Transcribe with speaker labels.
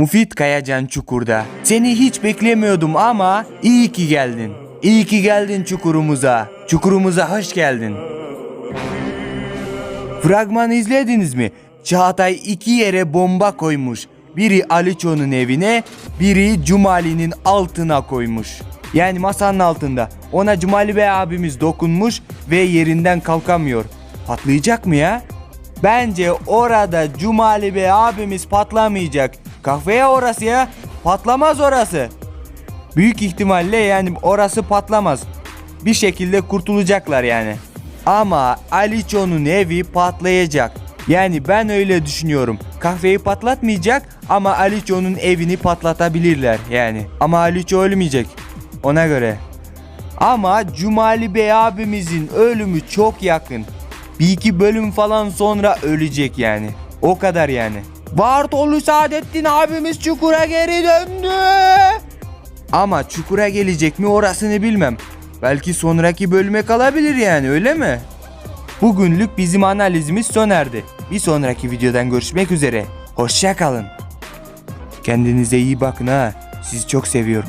Speaker 1: Mufit Kayacan Çukur'da. Seni hiç beklemiyordum ama iyi ki geldin. İyi ki geldin çukurumuza. Çukurumuza hoş geldin. Fragmanı izlediniz mi? Çağatay iki yere bomba koymuş. Biri Aliço'nun evine, biri Cumali'nin altına koymuş. Yani masanın altında. Ona Cumali Bey abimiz dokunmuş ve yerinden kalkamıyor. Patlayacak mı ya? Bence orada Cumali Bey abimiz patlamayacak. Kahveye orası ya. Patlamaz orası. Büyük ihtimalle yani orası patlamaz. Bir şekilde kurtulacaklar yani. Ama Aliço'nun evi patlayacak. Yani ben öyle düşünüyorum. Kahveyi patlatmayacak ama Aliço'nun evini patlatabilirler yani. Ama Aliço ölmeyecek. Ona göre. Ama Cumali Bey abimizin ölümü çok yakın. Bir iki bölüm falan sonra ölecek yani. O kadar yani. Bartolu Saadettin abimiz çukura geri döndü. Ama çukura gelecek mi orasını bilmem. Belki sonraki bölüme kalabilir yani öyle mi? Bugünlük bizim analizimiz sona erdi. Bir sonraki videodan görüşmek üzere. Hoşça kalın. Kendinize iyi bakın ha. Sizi çok seviyorum.